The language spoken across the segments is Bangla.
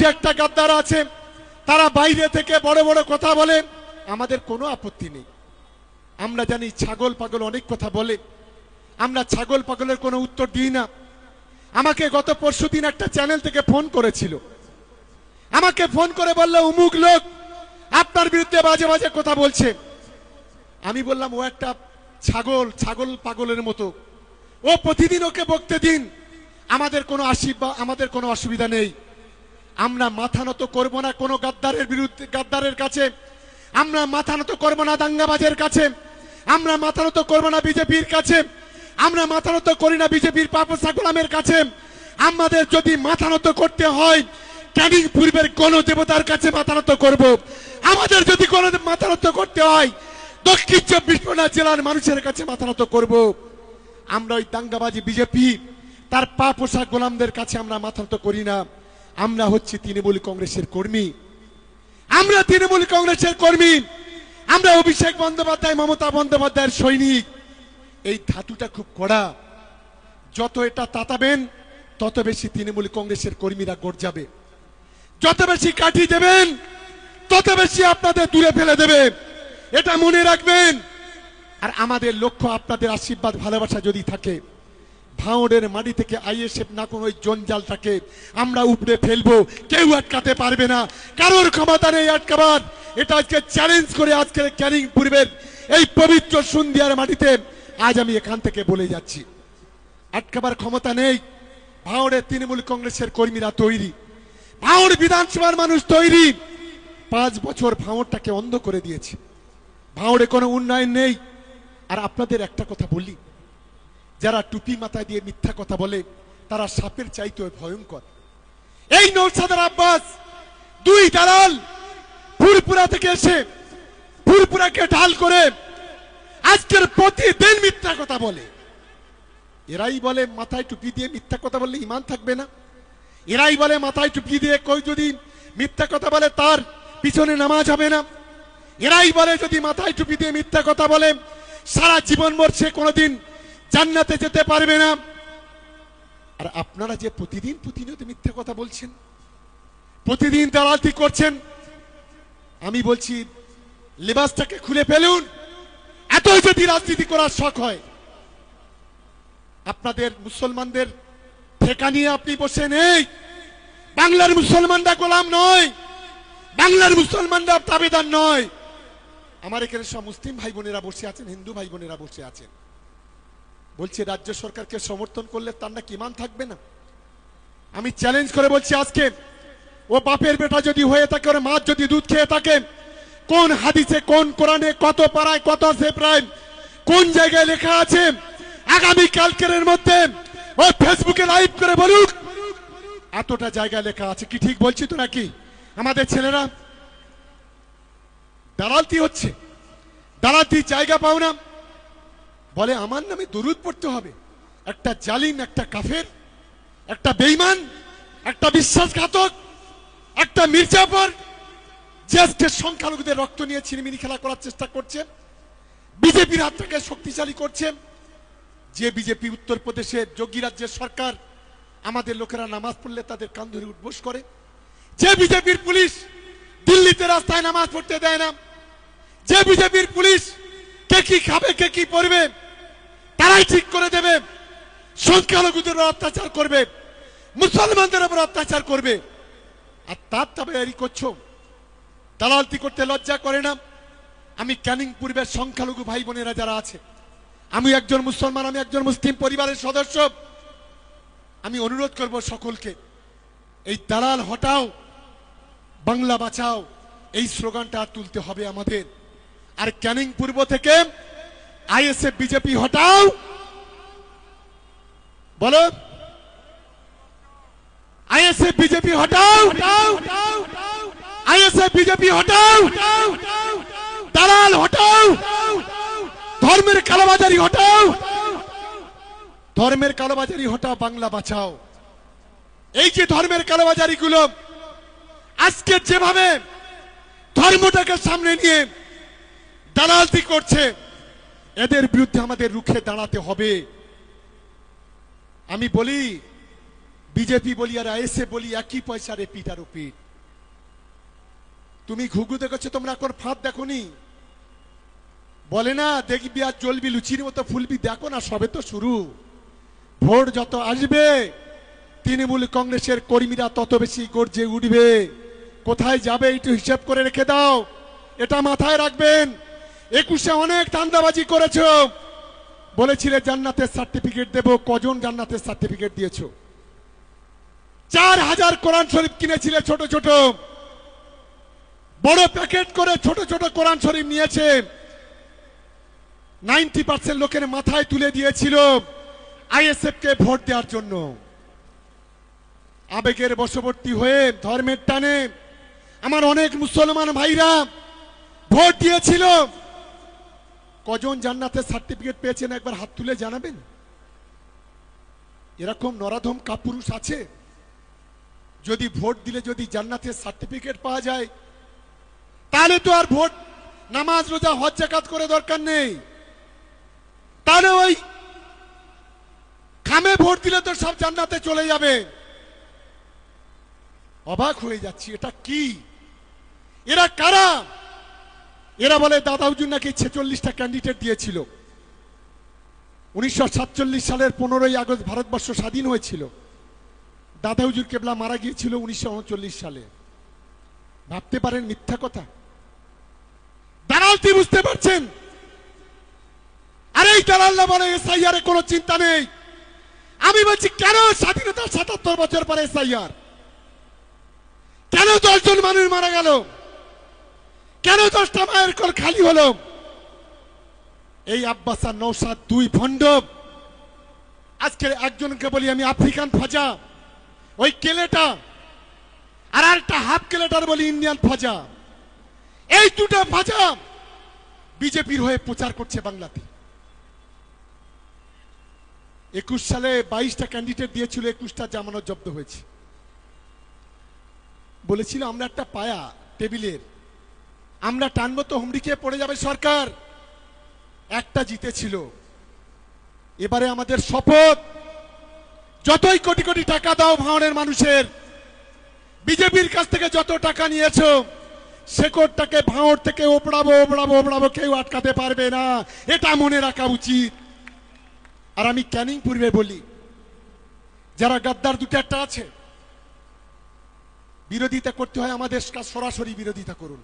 দুটি একটা গাদ্দার আছে, তারা বাইরে থেকে বড় বড় কথা বলে, আমাদের কোনো আপত্তি নেই। আমরা জানি ছাগল পাগল অনেক কথা বলে, আমরা ছাগল পাগলের কোনো উত্তর দিই না। আমাকে গত পরশু দিন একটা চ্যানেল থেকে ফোন করেছিল। আমাকে ফোন করে বলল উমুক লোক আপনার বিরুদ্ধে বাজে বাজে কথা বলছে। আমি বললাম, ও একটা ছাগল ছাগল পাগলের মতো। ও প্রতিদিন ওকে বকতে দিন। আমাদের কোনো আশীর্বাদ আমাদের কোনো অসুবিধা নেই। আমরা মাথা নত করব না কোনো গাদ্দারের বিরুদ্ধে, গাদ্দারের কাছে। আমরা মাথা নত করব না দাঙ্গাবাজের কাছে। আমরা মাথা নত করব না বিজেপির কাছে। আমরা মাথা নত করি না বিজেপির পাপসা গোলামের কাছে। আমাদের যদি মাথা নত করতে হয়, ক্যানিং পূর্বের কোন দেবতার কাছে মাথা নত করব। আমাদের যদি কোন মাথা নত করতে হয়, দক্ষিণ চব্বিশ পরগনা জেলার মানুষের কাছে মাথা নত করব। আমরা ওই দাঙ্গাবাজি বিজেপি, তার পা পোষা গোলামদের কাছে আমরা মাথা নত করি না। আমরা হচ্ছি তৃণমূল কংগ্রেসের কর্মী। আমরা তৃণমূল কংগ্রেসের কর্মী। আমরা অভিষেক বন্দ্যোপাধ্যায়, মমতা বন্দ্যোপাধ্যায়ের সৈনিক। এই ধাতুটা খুব কড়া। যত এটা তাতাবেন, তত বেশি তৃণমূল কংগ্রেসের কর্মীরা গড় যাবে। যত বেশি কাঠি দেবেন, তত বেশি আপনাদের দূরে ফেলে দেবে। এটা মনে রাখবেন। আর আমাদের লক্ষ্য আপনাদের আশীর্বাদ, ভালোবাসা যদি থাকে ভাঁড়ের মাটি থেকে আইএসএফ না কোনো ওই জঞ্জালটাকে আমরা উপড়ে ফেলব, কেউ আটকাতে পারবে না। কারোর ক্ষমতা নেই আটকাবার। এটা আজকে চ্যালেঞ্জ করে আজকের ক্যানিং পূর্বের এই পবিত্র সুন্দিয়ার মাটিতে আজ আমি এখান থেকে বলে যাচ্ছি। আটকাবার ক্ষমতা নেই। ভাঁড়ের তৃণমূল কংগ্রেসের কর্মীরা তৈরি। ভাঁড় বিধানসভার মানুষ তৈরি। পাঁচ বছর ভাঁড়টাকে অন্ধ করে দিয়েছে। ভাঁড়ে কোনো উন্নয়ন নেই। আর আপনাদের একটা কথা বলি। যারা টুপি মাথায় দিয়ে মিথ্যা কথা বলে, তারা সাপের চাইতে ভয়ঙ্কর। এই নৌসাদার আব্বাস, দুই দালাল ফুরপুরা থেকে এসে ফুরপুরাকে ঢাল করে আজকের প্রতিদিন মিথ্যা কথা বলে। এরাই বলে, মাথায় টুপি দিয়ে মিথ্যা কথা বললে ইমান থাকবে না। এরাই বলে, মাথায় টুপি দিয়ে কই যদি মিথ্যা কথা বলে, তার পিছনে নামাজ হবে না। এরাই বলে, যদি মাথায় টুপি দিয়ে মিথ্যা কথা বলে, সারা জীবন সে কোনোদিন জান্নাতে যেতে পারবে না। আর আপনারা যে প্রতিদিন প্রতিনিয়ত মিথ্যা কথা বলছেন প্রতিদিন দালালতি করছেন আমি বলছি লেবাসটাকে খুলে ফেলুন। এতই যদি রাজনীতি করার শখ হয়। আপনাদের মুসলমানদের ঠেকা নিয়ে আপনি বসে নেই। বাংলার মুসলমানরা গোলাম নয়। বাংলার মুসলমানরা তাবেদার নয়। আমার এখানে সব মুসলিম ভাই বোনেরা বসে আছেন হিন্দু ভাই বোনেরা বসে আছেন। বলছে, রাজ্য সরকারকে সমর্থন করলে তার নাকি ইমান থাকবে না? আমি চ্যালেঞ্জ করে বলছি, আজকে ও বাপের বেটা যদি হয়ে থাকে, ওর মা যদি দুধ খেয়ে থাকে, কোন হাদিসে, কোন কোরআনে কত পাড়ায়, কত সেপ্রায় কোন জায়গায় লেখা আছে, আগামী কালকের মধ্যে ও ফেসবুকে লাইভ করে বলুক। এতটা জায়গায় লেখা আছে, কি ঠিক বলছি তো নাকি? আমাদের ছেলেরা, দালালতি হচ্ছে দালালতি জায়গা পাও না। বলে, আমার নামে দরুদ পড়তে হবে। একটা জালিম, একটা কাফের, একটা বেইমান একটা বিশ্বাসঘাতক, একটা মির্জাফর, যে সংখ্যালঘুদের রক্ত নিয়ে ছিনিমিনি খেলা করার চেষ্টা করছে, বিজেপির হাতটাকে শক্তিশালী করছে, যে বিজেপি উত্তরপ্রদেশের যোগী রাজ্যের সরকার, আমাদের লোকেরা নামাজ পড়লে তাদের কান ধরে উঠবোস করে, যে বিজেপির পুলিশ দিল্লিতে রাস্তায় নামাজ পড়তে দেয় না, যে বিজেপির পুলিশ কে কি খাবে, কে কি পড়বে তারাই ঠিক করে দেবে। সংখ্যালঘুদের অত্যাচার করবে। মুসলমানদের উপর অত্যাচার করবে। আর তার তবে করছ। দালালতি করতে লজ্জা করে না। আমি ক্যানিং পূর্বের সংখ্যালঘু ভাই বোনেরা যারা আছে, আমি একজন মুসলমান, আমি একজন মুসলিম পরিবারের সদস্য। আমি অনুরোধ করব সকলকে, এই দালাল হটাও, বাংলা বাঁচাও। এই স্লোগানটা তুলতে হবে আমাদের। আর ক্যানিং পূর্ব থেকে আইএসএফ বিজেপি, হটাও। বলো। আইএসএফ বিজেপি, হটাও। আইএসএফ বিজেপি, হটাও। দালাল, হটাও। ধর্মের কালোবাজারি, হটাও। ধর্মের কালোবাজারি, হটাও, বাংলা বাঁচাও। এই যে ধর্মের কালোবাজারি গুলো আজকে যেভাবে ধর্মটাকে সামনে নিয়ে দালালতি করছে এদের বিরুদ্ধে আমাদের রুখে দাঁড়াতে হবে। আমি বলি, বিজেপি বলি আর এসে বলি একই পয়সা পিঠ আর পিঠ তুমি ঘুঘু দেখেছ, তোমরা এখন ফাঁদ দেখোনি? বলে না, দেখবি আর জ্বলবি, লুচির মতো ফুলবি, দেখো না, সবে তো শুরু। ভোট যত আসবে, তৃণমূল কংগ্রেসের কর্মীরা তত বেশি গর্জে উঠবে। কোথায় যাবে, একটু হিসাব করে রেখে দাও। এটা মাথায় রাখবেন। একুশে অনেক ধান্দাবাজি করেছ। বলেছিলে জান্নাতের সার্টিফিকেট দেব, কজন জান্নাতের সার্টিফিকেট দিয়েছ? চার হাজার কোরআন শরীফ কিনেছিলে ছোট ছোট। বড় প্যাকেট করে ছোট ছোট কোরআন শরীফ নিয়েছে। নাইনটি পার্সেন্ট লোকের মাথায় তুলে দিয়েছিল আইএসএফ কে ভোট দেওয়ার জন্য। আবেগের বশবর্তী হয়ে ধর্মের টানে আমার অনেক মুসলমান ভাইরা ভোট দিয়েছিল। কজন জান্নাতের সার্টিফিকেট পেয়েছেন একবার হাত তুলে জানাবেন? এরকম নরাধম কাপুরুষ আছে? যদি ভোট দিলে যদি জান্নাতের সার্টিফিকেট পাওয়া যায়, তাহলে তো আর ভোট, নামাজ, রোজা, হজ, জাকাত করে দরকার নেই। তাহলে ওই খামে ভোট দিলে তো সব জান্নাতে চলে যাবে। অবাক হয়ে যাচ্ছি, এটা কি? এরা কারা? এরা বলে দাদা হুজুর নাকি ছেচল্লিশটা ক্যান্ডিডেট দিয়েছিল। উনিশশো সাতচল্লিশ সালের পনেরোই আগস্ট ভারতবর্ষ স্বাধীন হয়েছিল। দাদা হুজুর কেবলা মারা গিয়েছিল উনিশশো উনচল্লিশ সালে। ভাবতে পারেন মিথ্যা কথা? দালালটি বুঝতে পারছেন? আরে এই দালাল্লা বলে এসআইআর এর কোনো চিন্তা নেই। আমি বলছি, কেন স্বাধীনতার সাতাত্তর বছর পরে এসআইআর কেন দশজন মানুষ মারা গেল? কেন দশটা মায়ের কল খালি হলো? এই আব্বাসা নৌসাদ দুই ভণ্ড। আজকে একজনকে বলি আমি আফ্রিকান ফাজা ওই কেলেটা। আর একটা হাফ কেলেটার বলি ইন্ডিয়ান ফাজা এই দুটো ফাজা বিজেপির হয়ে প্রচার করছে বাংলাতে। একুশ সালে বাইশটা ক্যান্ডিডেট দিয়েছিল, একুশটা জামানত জব্দ হয়েছে। বলেছিল, আমরা একটা পায়া, টেবিলের। আমরা টানবো তো হুমড়ি খেয়ে পড়ে যাবে সরকার। একটা জিতেছিল। এবারে আমাদের শপথ। যতই কোটি কোটি টাকা দাও ভাঙনের মানুষের, বিজেপির কাছ থেকে যত টাকা নিয়েছো শেকড়টাকে ভাঙড় থেকে ওপড়াবো ওপড়াবো ওপড়াবো, কেউ আটকাতে পারবে না। এটা মনে রাখা উচিত। আর আমি ক্যানিং পূর্বে বলি, যারা গাদ্দার দুটো একটা আছে, বিরোধিতা করতে হয় আমাদের সরাসরি বিরোধিতা করুন।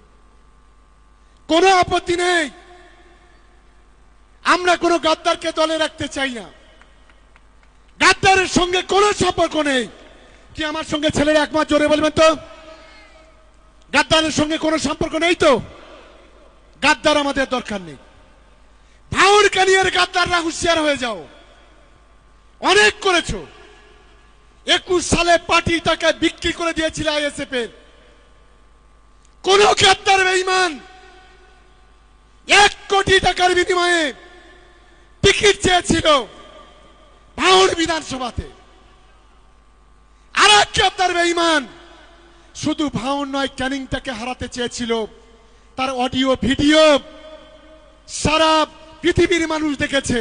কোনো আপত্তি নেই। আমরা কোনো গাদ্দারকে দলে রাখতে চাই না। গাদ্দারের সঙ্গে কোনো সম্পর্ক নেই। কি আমার সঙ্গে ছেলেরা একমাত্র জোরে বলবেন তো। গাদ্দারের সঙ্গে কোনো সম্পর্ক নেই তো? গাদ্দার আমাদের দরকার নেই। ভাউর কানিয়ার গাদ্দাররা হুঁশিয়ার হয়ে যাও। অনেক করেছ। একুশ সালে পার্টিটাকে বিক্রি করে দিয়েছিল আইএসএফ এর কোন গাদ্দার বেঈমান এক কোটি টাকার বিনিময়ে টিকিট চেয়েছিল ভাঙড় বিধানসভাতে। আর এক গাদ্দার বেঈমান, শুধু ভাঙড় নয়, ক্যানিংটাকে হারাতে চেয়েছিল। তার অডিও, ভিডিও সারা পৃথিবীর মানুষ দেখেছে।